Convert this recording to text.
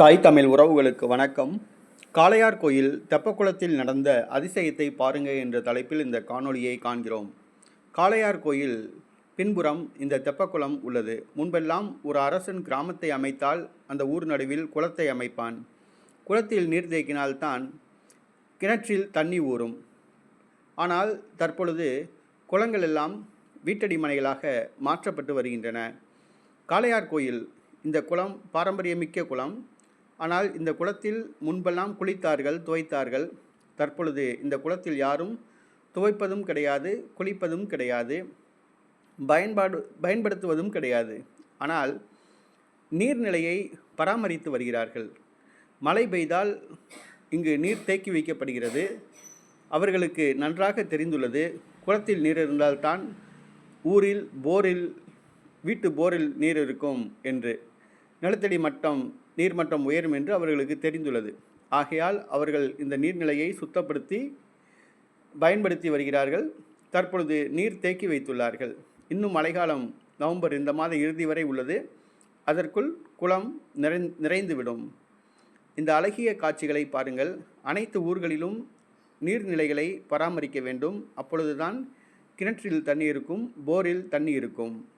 தாய் தமிழ் உறவுகளுக்கு வணக்கம். காளையார் கோயில் தெப்பக்குளத்தில் நடந்த அதிசயத்தை பாருங்க என்ற தலைப்பில் இந்த காணொளியை காண்கிறோம். காளையார் கோயில் பின்புறம் இந்த தெப்பக்குளம் உள்ளது. முன்பெல்லாம் ஒரு அரசன் கிராமத்தை அமைத்தால் அந்த ஊர் நடுவில் குளத்தை அமைப்பான். குளத்தில் நீர் தேக்கினால்தான் கிணற்றில் தண்ணி ஊறும். ஆனால் தற்பொழுது குளங்கள் எல்லாம் வீட்டடி மனைகளாக மாற்றப்பட்டு வருகின்றன. காளையார் கோயில் இந்த குளம் பாரம்பரியமிக்க குளம். ஆனால் இந்த குளத்தில் முன்பெல்லாம் குளித்தார்கள் துவைத்தார்கள். தற்பொழுது இந்த குளத்தில் யாரும் துவைப்பதும் கிடையாது குளிப்பதும் கிடையாது பயன்பாடு பயன்படுத்துவதும் கிடையாது. ஆனால் நீர்நிலையை பராமரித்து வருகிறார்கள். மழை பெய்தால் இங்கு நீர் தேக்கி வைக்கப்படுகிறது. அவர்களுக்கு நன்றாக தெரிந்துள்ளது குளத்தில் நீர் இருந்தால்தான் ஊரில் போரில் வீட்டு போரில் நீர் இருக்கும் என்று. நிலத்தடி மட்டம் நீர்மட்டம் உயரும் என்று அவர்களுக்கு தெரிந்துள்ளது. ஆகையால் அவர்கள் இந்த நீர்நிலையை சுத்தப்படுத்தி பயன்படுத்தி வருகிறார்கள். தற்பொழுது நீர் தேக்கி வைத்துள்ளார்கள். இன்னும் மழைக்காலம் நவம்பர் இந்த மாத இறுதி வரை உள்ளது. அதற்குள் குளம் நிறை நிறைந்துவிடும். இந்த அழகிய காட்சிகளை பாருங்கள். அனைத்து ஊர்களிலும் நீர்நிலைகளை பராமரிக்க வேண்டும். அப்பொழுதுதான் கிணற்றில் தண்ணி இருக்கும் போரில் தண்ணி இருக்கும்.